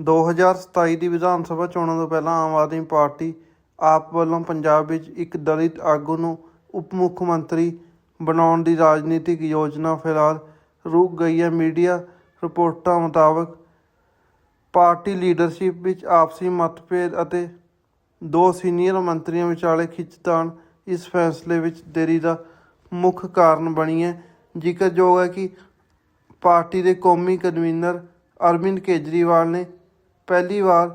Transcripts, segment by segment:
2027 ਦੀ ਵਿਧਾਨ ਸਭਾ ਚੋਣਾਂ ਤੋਂ ਪਹਿਲਾਂ ਆਮ ਆਦਮੀ ਪਾਰਟੀ ਆਪ ਵੱਲੋਂ ਪੰਜਾਬ ਵਿੱਚ ਇੱਕ ਦਲਿਤ ਆਗੂ ਨੂੰ ਉਪ ਮੁੱਖ ਮੰਤਰੀ ਬਣਾਉਣ ਦੀ ਰਾਜਨੀਤਿਕ ਯੋਜਨਾ ਫਿਲਹਾਲ ਰੁਕ ਗਈ ਹੈ। ਮੀਡੀਆ ਰਿਪੋਰਟਾਂ ਮੁਤਾਬਕ ਪਾਰਟੀ ਲੀਡਰਸ਼ਿਪ ਵਿੱਚ ਆਪਸੀ ਮਤਭੇਦ ਅਤੇ ਦੋ ਸੀਨੀਅਰ ਮੰਤਰੀਆਂ ਵਿਚਾਲੇ ਖਿੱਚਤਾਣ ਇਸ ਫੈਸਲੇ ਵਿੱਚ ਦੇਰੀ ਦਾ ਮੁੱਖ ਕਾਰਨ ਬਣੀ ਹੈ। ਜ਼ਿਕਰਯੋਗ ਹੈ ਕਿ ਪਾਰਟੀ ਦੇ ਕੌਮੀ ਕਨਵੀਨਰ ਅਰਵਿੰਦ ਕੇਜਰੀਵਾਲ ਨੇ ਪਹਿਲੀ ਵਾਰ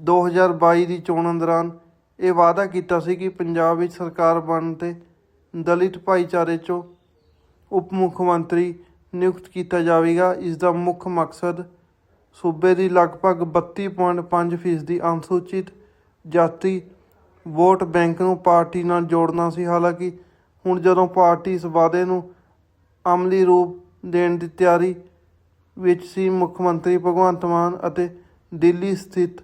2022 ਦੀ ਚੋਣਾਂ ਦੌਰਾਨ ਇਹ ਵਾਅਦਾ ਕੀਤਾ ਸੀ ਕਿ ਪੰਜਾਬ ਵਿੱਚ ਸਰਕਾਰ ਬਣਨ ਤੇ ਦਲਿਤ ਭਾਈਚਾਰੇ 'ਚੋਂ ਉਪ ਮੁੱਖ ਮੰਤਰੀ ਨਿਯੁਕਤ ਕੀਤਾ ਜਾਵੇਗਾ। ਇਸ ਦਾ ਮੁੱਖ ਮਕਸਦ ਸੂਬੇ ਦੀ ਲਗਭਗ 32.5% ਫੀਸਦੀ ਅਨੁਸੂਚਿਤ ਜਾਤੀ ਵੋਟ ਬੈਂਕ ਨੂੰ ਪਾਰਟੀ ਨਾਲ ਜੋੜਨਾ ਸੀ। ਹਾਲਾਂਕਿ ਹੁਣ ਜਦੋਂ ਪਾਰਟੀ ਇਸ ਵਾਅਦੇ ਨੂੰ ਅਮਲੀ ਰੂਪ ਦੇਣ ਦੀ ਤਿਆਰੀ ਵਿੱਚ ਸੀ, ਮੁੱਖ ਮੰਤਰੀ ਭਗਵੰਤ ਮਾਨ ਅਤੇ ਦਿੱਲੀ ਸਥਿਤ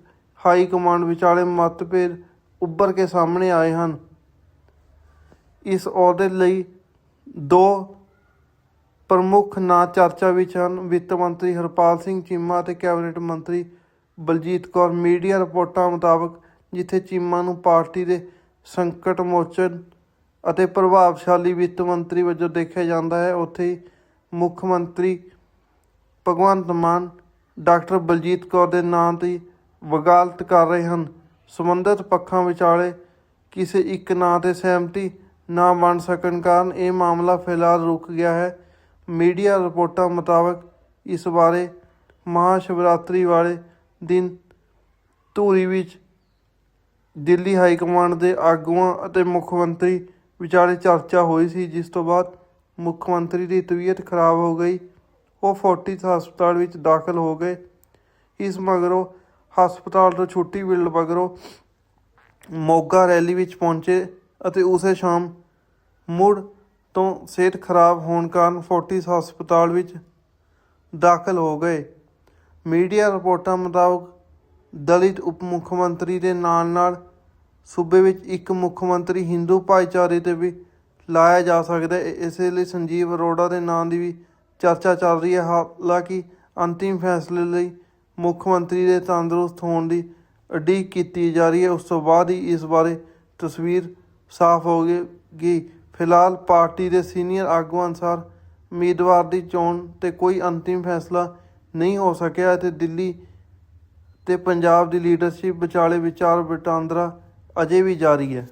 ਹਾਈ ਕਮਾਂਡ ਵਿਚਾਲੇ ਮਤਭੇਦ ਉੱਭਰ ਕੇ ਸਾਹਮਣੇ ਆਏ ਹਨ। ਇਸ ਅਹੁਦੇ ਲਈ ਦੋ ਪ੍ਰਮੁੱਖ ਨਾਂ ਚਰਚਾ ਵਿੱਚ ਹਨ। ਵਿੱਤ ਮੰਤਰੀ ਹਰਪਾਲ ਸਿੰਘ ਚੀਮਾ ਅਤੇ ਕੈਬਨਿਟ ਮੰਤਰੀ ਬਲਜੀਤ ਕੌਰ। ਮੀਡੀਆ ਰਿਪੋਰਟਾਂ ਮੁਤਾਬਕ ਜਿੱਥੇ ਚੀਮਾ ਨੂੰ ਪਾਰਟੀ ਦੇ ਸੰਕਟ ਮੋਚਨ ਅਤੇ ਪ੍ਰਭਾਵਸ਼ਾਲੀ ਵਿੱਤ ਮੰਤਰੀ ਵਜੋਂ ਦੇਖਿਆ ਜਾਂਦਾ ਹੈ, ਉੱਥੇ ਮੁੱਖ ਮੰਤਰੀ ਭਗਵੰਤ ਮਾਨ ਡਾਕਟਰ ਬਲਜੀਤ ਕੌਰ ਦੇ ਨਾਂ ਦੀ ਵਕਾਲਤ ਕਰ ਰਹੇ ਹਨ। ਸੰਬੰਧਿਤ ਪੱਖਾਂ ਵਿਚਾਲੇ ਕਿਸੇ ਇੱਕ ਨਾਂ ਤੇ ਸਹਿਮਤੀ ਨਾ ਬਣ ਸਕਣ ਕਾਰਨ ਇਹ ਮਾਮਲਾ ਫਿਲਹਾਲ ਰੁਕ ਗਿਆ ਹੈ। ਮੀਡੀਆ ਰਿਪੋਰਟਾਂ ਮੁਤਾਬਕ ਇਸ ਬਾਰੇ ਮਹਾਸ਼ਿਵਰਾਤਰੀ ਵਾਲੇ ਦਿਨ ਧੂਰੀ ਵਿੱਚ ਦਿੱਲੀ ਹਾਈ ਕਮਾਂਡ ਦੇ ਆਗੂਆਂ ਅਤੇ ਮੁੱਖ ਮੰਤਰੀ ਵਿਚਾਲੇ ਚਰਚਾ ਹੋਈ ਸੀ, ਜਿਸ ਤੋਂ ਬਾਅਦ ਮੁੱਖ ਮੰਤਰੀ ਦੀ ਤਬੀਅਤ ਖਰਾਬ ਹੋ ਗਈ। ਉਹ ਫੋਰਟਿਸ ਹਸਪਤਾਲ ਵਿੱਚ ਦਾਖਲ ਹੋ ਗਏ। ਇਸ ਮਗਰੋਂ ਹਸਪਤਾਲ ਤੋਂ ਛੁੱਟੀ ਮਿਲਣ ਮਗਰੋਂ ਮੋਗਾ ਰੈਲੀ ਵਿੱਚ ਪਹੁੰਚੇ ਅਤੇ ਉਸੇ ਸ਼ਾਮ ਮੁੜ ਤੋਂ ਸਿਹਤ ਖਰਾਬ ਹੋਣ ਕਾਰਨ ਫੋਰਟਿਸ ਹਸਪਤਾਲ ਵਿੱਚ ਦਾਖਲ ਹੋ ਗਏ। ਮੀਡੀਆ ਰਿਪੋਰਟਾਂ ਮੁਤਾਬਕ ਦਲਿਤ ਉਪ ਮੁੱਖ ਮੰਤਰੀ ਦੇ ਨਾਲ ਨਾਲ ਸੂਬੇ ਵਿੱਚ ਇੱਕ ਮੁੱਖ ਮੰਤਰੀ ਹਿੰਦੂ ਭਾਈਚਾਰੇ ਤੇ ਵੀ ਲਾਇਆ ਜਾ ਸਕਦਾ ਹੈ। ਇਸੇ ਲਈ ਸੰਜੀਵ ਅਰੋੜਾ ਦੇ ਨਾਂ ਦੀ ਵੀ ਚਰਚਾ ਚੱਲ ਰਹੀ ਹੈ। ਹਾਲਾਂਕਿ ਅੰਤਿਮ ਫੈਸਲੇ ਲਈ ਮੁੱਖ ਮੰਤਰੀ ਦੇ ਤੰਦਰੁਸਤ ਹੋਣ ਦੀ ਉਡੀਕ ਕੀਤੀ ਜਾ ਰਹੀ ਹੈ। ਉਸ ਤੋਂ ਬਾਅਦ ਹੀ ਇਸ ਬਾਰੇ ਤਸਵੀਰ ਸਾਫ਼ ਹੋ ਹੋਵੇਗੀ ਫਿਲਹਾਲ ਪਾਰਟੀ ਦੇ ਸੀਨੀਅਰ ਆਗੂਆਂ ਅਨੁਸਾਰ ਉਮੀਦਵਾਰ ਦੀ ਚੋਣ ਤੇ ਕੋਈ ਅੰਤਿਮ ਫੈਸਲਾ ਨਹੀਂ ਹੋ ਸਕਿਆ ਅਤੇ ਦਿੱਲੀ ਤੇ ਪੰਜਾਬ ਦੀ ਲੀਡਰਸ਼ਿਪ ਵਿਚਾਲੇ ਵਿਚਾਰ ਵਟਾਂਦਰਾ ਅਜੇ ਵੀ ਜਾਰੀ ਹੈ।